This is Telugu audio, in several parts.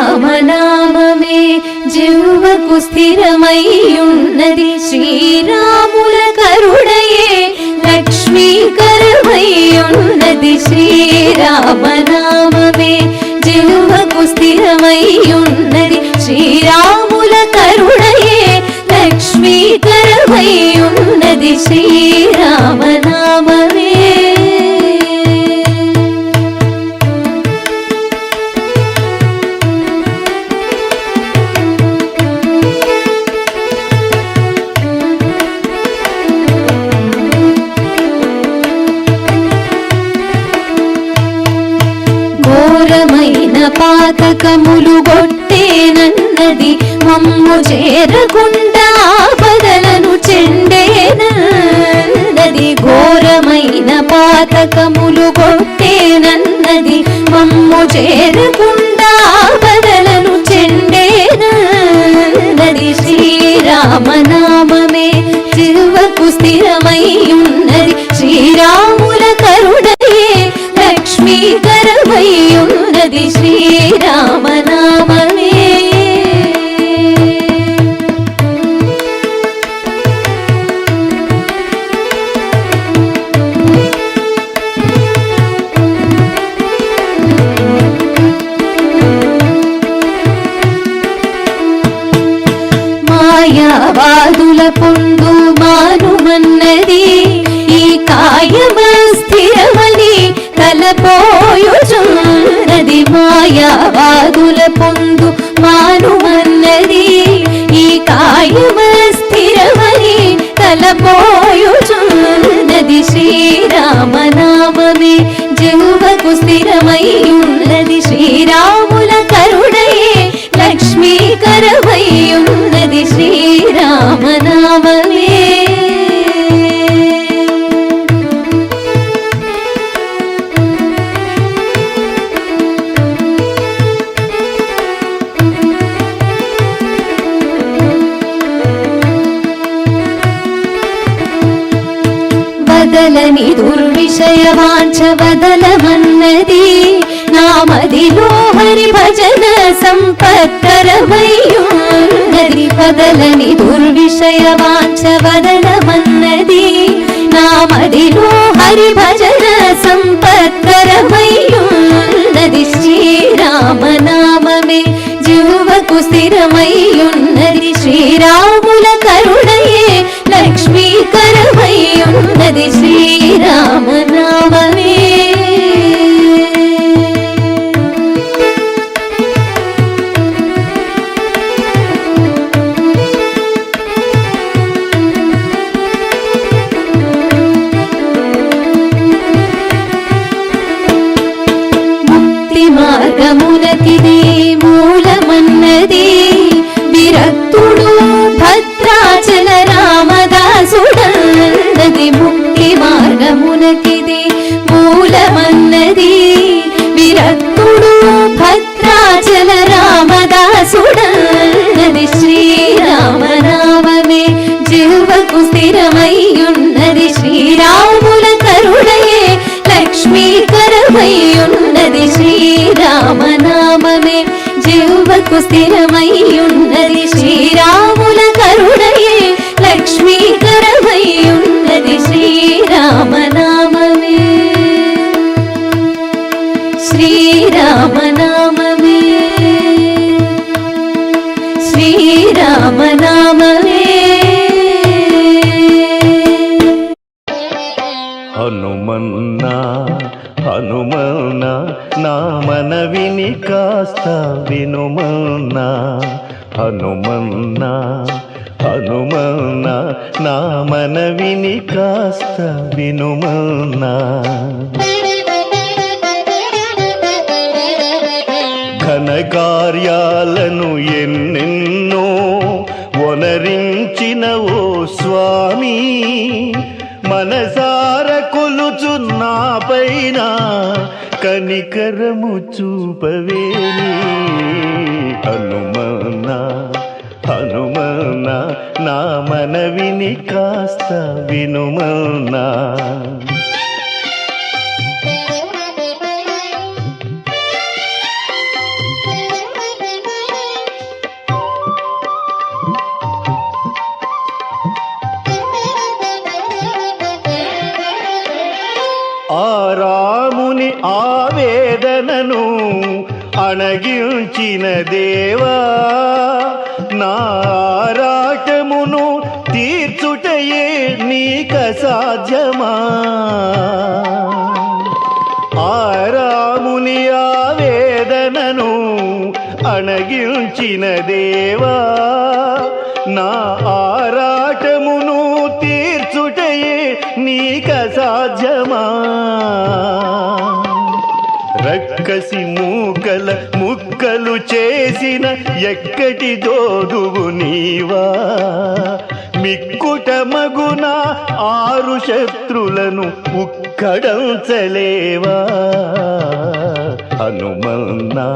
శ్రీరామనామమే జివ్వకు స్థిరమయ్యున్నది శ్రీరాముల కరుణయే లక్ష్మీకరమయ్యున్నది శ్రీరామనామమే జివ్వకు స్థిరమయ్యున్నది శ్రీరాముల కరుణయే లక్ష్మీకరమయ్యున్నది శ్రీరామనామమే పాతకములు కొట్టేనన్నది మమ్ము చేరకుండా బదలను చెండేనన్నది శ్రీరామనామే చిరువకు స్థిరమై ఉన్నది శ్రీరాముల కరుణయే. లక్ష్మీకరమై ఉన్నది శ్రీరామ போல నామదిలో హరి భజన సంపత్కరమయ్యున్నది పదలని దుర్విషయ వాంఛ వదలమన్నది నామదిలో హరి భజన సంపత్కరమయ్యున్నది శ్రీరామనామమే. జీవకు స్థిరమయ్యున్నది విరక్తుడు భద్రాచల రామదాసుడన్నది ముక్తి మార్గమునకిది మూలమన్నది. విరక్తుడు భద్రాచల రామదాసుడన్నది శ్రీరామనామమే. జీవకు స్థిరమయ్యున్నది శ్రీరాముల కరుణయే లక్ష్మీకరమయ్యున్నది ఉన్నది శ్రీరామనామమే. జీవకు స్థిరమయ్యున్నది హనుమన్నా హనుమన్నా నా మనవిని కాస్త వినుమన్నా. హనుమన్నా హనుమన్నా నా మనవిని కాస్త వినుమన్నా. ఘన కార్యాలను ఎన్నెన్నో వనరించిన ఓ స్వామి మనసార కొలుచున్నా పైన కనికరము చూపవేని. హనుమన్నా హనుమన్నా నా మనవిని కాస్త వినుమన్నా. ఆవేదనను అణగించిన దేవా నారాటమును తీర్చుటయే నీక సాధ్యమా? ఆరాముని ఆవేదనను అణగించిన దేవా నా ఆరాటమును తీర్చుటయే నీక సాధ్యమా? కలసి మూకల ముక్కలు చేసిన ఎక్కటి దోదువు నీవా? మిక్కుట మగున ఆరు శత్రులను ఉక్కడంచలేవా? హనుమన్నా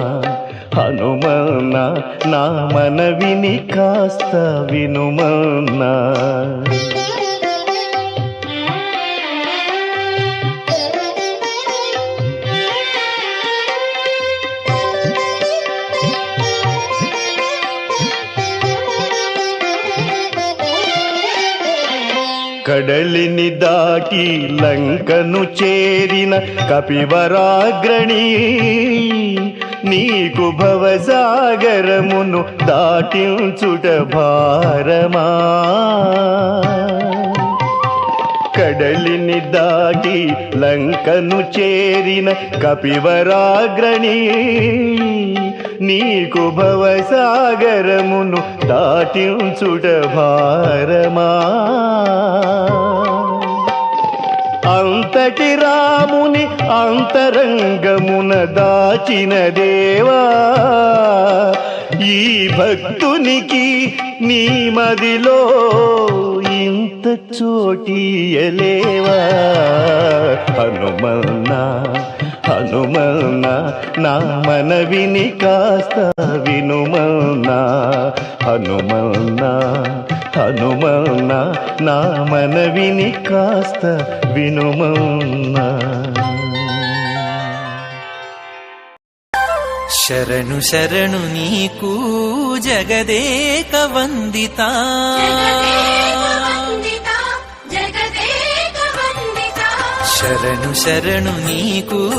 హనుమన్నా నా మనవిని కాస్త వినుమన్నా. కడలిని దాటి లంకను చేరిన కపివరాగ్రణి నీకు భవసాగరమును దాటించుట భారమా. కడలిని దాటి లంకను చేరిన కపివరాగ్రణీ నీకు భవసాగరమును దాటించుట భారమా. అంతటి రాముని అంతరంగమున దాచిన దేవా ఈ భక్తునికి నీ మదిలో ఇంత చోటీయలేవా హనుమన్నా హనుమన్నా నా మనవిని కాస్త వినుమన్నా. హనుమన్నా హనుమన్నా నా మనవిని కాస్త వినుమన్నా. శరణు శరణు నీకు జగదేక వందితా. శరణు శరణు నీకు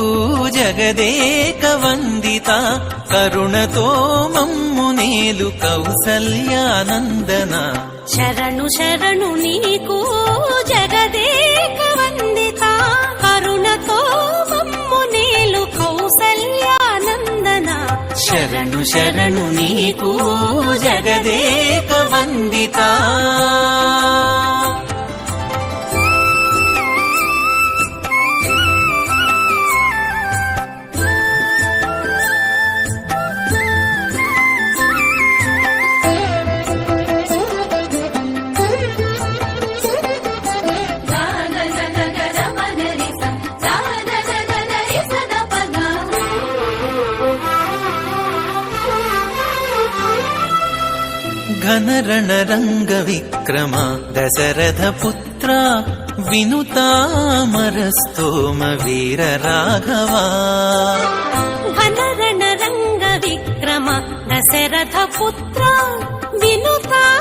జగదేక వందిత. కరుణతో మమ్ము నేలు కౌసల్యానందన. శరణు శరణు నీకు జగదేక వందిత. కరుణతో మమ్ము నేలు కౌసల్యానందన. శరణు శరణు నీకు జగదేక వందిత. రంగ విక్రమ దశరథ పుత్ర వినుతామరస్తోమ వీర రాఘవా ఘనరణ రంగ విక్రమ దశరథ పుత్ర వినుతామరస్తోమ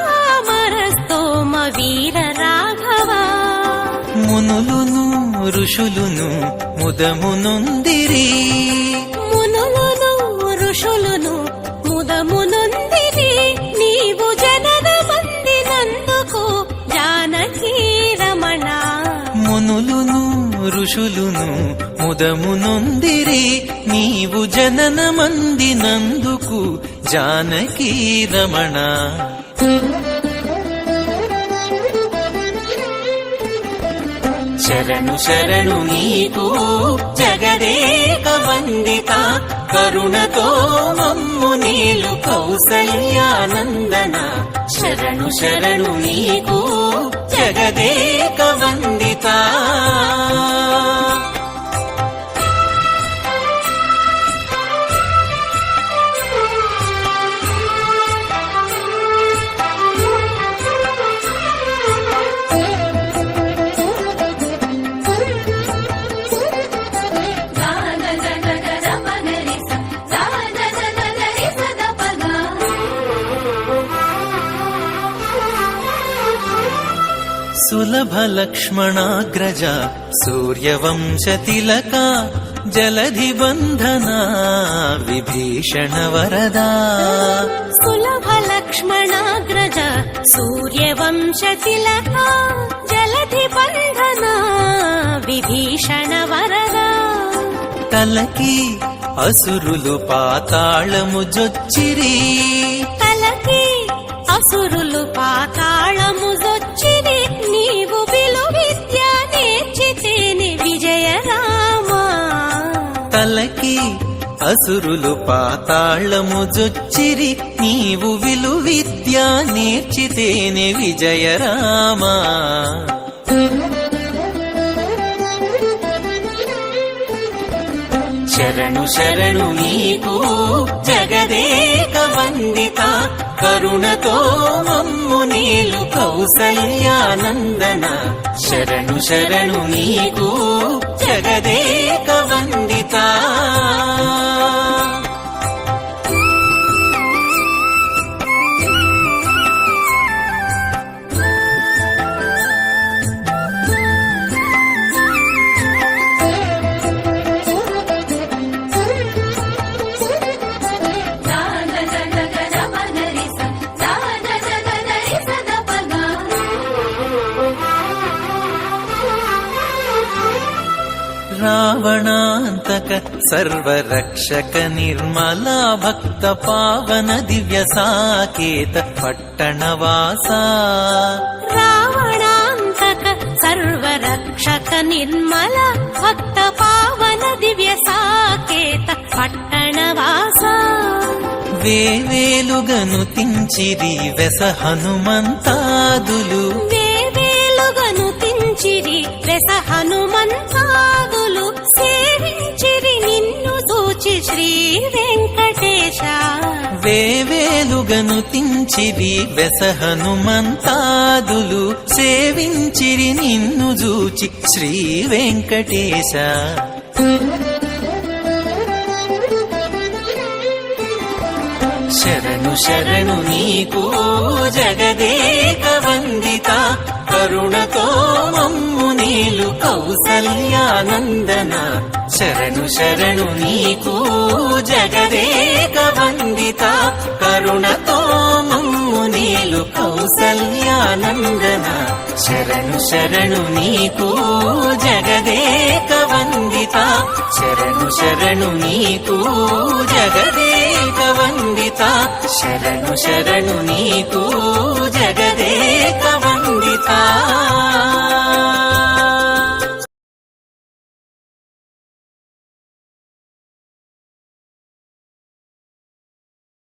వీర రాఘవ మునులును ఋషులును ముదమునొందిరి. ఋషులును ముదము నొందిరి నీవు జనన మందినందుకు జానకీ రమణ. శరణు శరణు నీకు జగదేక వందిత కరుణతో మమ్ము నీలు కౌసల్యానందన. శరణు శరణు నీకు జగదేక వందిత. సులభ లక్ష్మణాగ్రజ సూర్యవంశ తిలక జలధి బంధన విభీషణ వరదా సులభ లక్ష్మణాగ్రజ సూర్యవంశ తిలక జలధి బంధన విభీషణ అసురులు పాతాళము జొచ్చిరి నీవు విలు విద్య నేర్చితేనే విజయరామా. శరణు శరణు నీకు జగదేక వందిత కరుణతో మమ్ము నీలు కౌసల్యానందన. శరణు శరణు నీకు జగదే రావణాంతక సర్వరక్షక నిర్మలా భక్త పావన దివ్య సాకేత పట్టణవాస రావణాంతక సర్వరక్షక నిర్మల భక్త పావన దివ్య సాకేత పట్టణవాస వేవేలుగను తించిరి వెస హనుమంతాదులు। వేవేలుగను తించిరి వెస హనుమంతాదులు। శ్రీ వెంకటేశ. వేవేలుగను తించిరి వెస హనుమంతాదులు సేవించిరి నిన్ను జూచి శ్రీ వెంకటేశ. శరణు శరణు నీకు జగదేక వందిత. కరుణతో మమ్ము నీలు కౌసల్యానందన. శరణు శరణు నీకు జగదేక వందిత కరుణతో మమ్ము నీలు కౌసల్యానందన. శరణు శరణు నీకు జగదేక వందిత శరణు శరణు నీకు జగదేక వందిత శరణు శరణు నీకు జగదేక వందిత